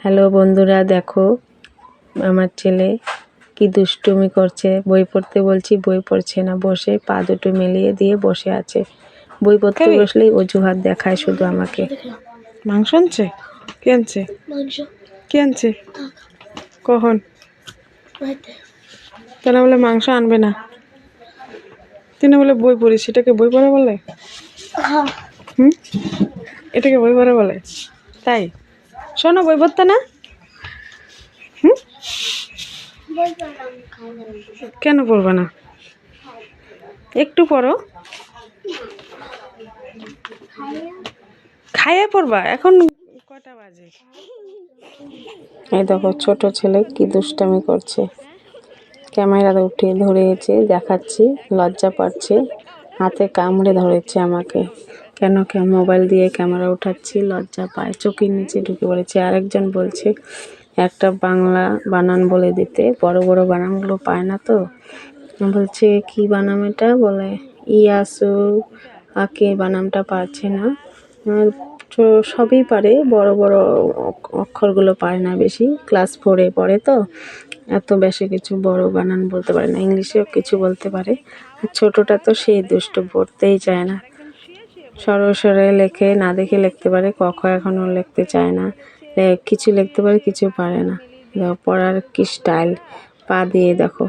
Hello বন্ধুরা দেখো আমার ছেলে কি দুষ্টুমি করছে। বই পড়তে বলছি বই পড়ছে না। বসে পা দুটো মেলিয়ে দিয়ে বসে আছে। বই পড়তে বসলেই অজুহাত দেখায় শুধু আমাকে। মাংস আনছে? কে আনছে? কে আনছে? কখন? তারা বলে মাংস আনবে না। তিনি বলে বই পড়িস এটাকে বই পড়া বলে? হ্যাঁ। হুম? এটাকে বই পড়া বলে। তাই? শোনো, বই পড়তে না? কেন পড়বে না? একটু পড়ো। খাইয়ে পড়বা? এখন কটা বাজে? এই দেখো, ছোট ছেলে কি দুষ্টামি করছে। ক্যামেরা উঠিয়ে ধরেছে, দেখাচ্ছি, লজ্জা পাচ্ছে, হাতে কামড়ে ধরেছে আমাকে। কেন কে মোবাইল দিয়ে ক্যামেরা উঠাচ্ছি? লজ্জা পায়। চোখের নিচে ঢুকে পড়েছে। আরেকজন বলছে, একটা বাংলা বানান বলে দিতে। বড় বড় বানানগুলো পায় না তো? বলছে, কি বানাম এটা? বলে, ইয়াসু আকে বানামটা পারছে না। সবই পারে। বড় বড় অক- অক্ষরগুলো পারে না বেশি। ক্লাস ফোরে পড়ে তো। এত বেশি কিছু বড় বানান বলতে পারে না। ইংলিশেও কিছু বলতে পারে। ছোটোটা তো সেই দুষ্ট, পড়তেই চায় না। সরো সরে লেখে, না দেখে লিখতে পারে, ক, খ এখনও লিখতে চায় না। কিছু লিখতে পারে, কিছু পারে না। দেখো, পড়ার কি স্টাইল। পা দিয়ে দেখো।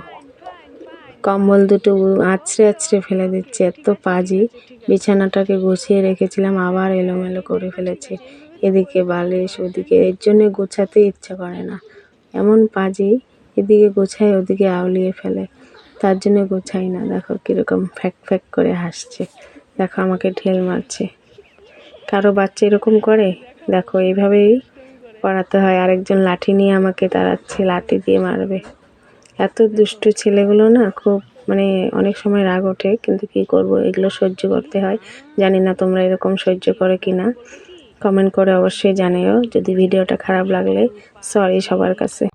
কম্বল দুটো আছড়ে আছড়ে ফেলে দিচ্ছে, এত পাজি। বিছানাটাকে গুছিয়ে রেখেছিলাম, আবার এলোমেলো করে ফেলেছে। এদিকে বালিশ, ওদিকে, এর জন্যে গোছাতে ইচ্ছা করে না। এমন পাজি, এদিকে গোছায়, ওদিকে আউলিয়ে ফেলে। তার জন্য গোছাই না। দেখো, কীরকম ফ্যাক ফ্যাক করে হাসছে। দেখো আমাকে ঢেল মারছে। কারও বাচ্চা এরকম করে? দেখো, এইভাবেই পড়াতে হয়। আরেকজন লাঠি নিয়ে আমাকে তাড়াচ্ছে, লাঠি দিয়ে মারবে। এত দুষ্টু ছেলেগুলো না খুব মানে অনেক সময় রাগ ওঠে, কিন্তু কি করব? এগুলো সহ্য করতে হয়। জানি না তোমরা এরকম সহ্য করো কি না কমেন্ট করে অবশ্যই জানিও। যদি ভিডিওটা খারাপ লাগলে সরি সবার কাছে।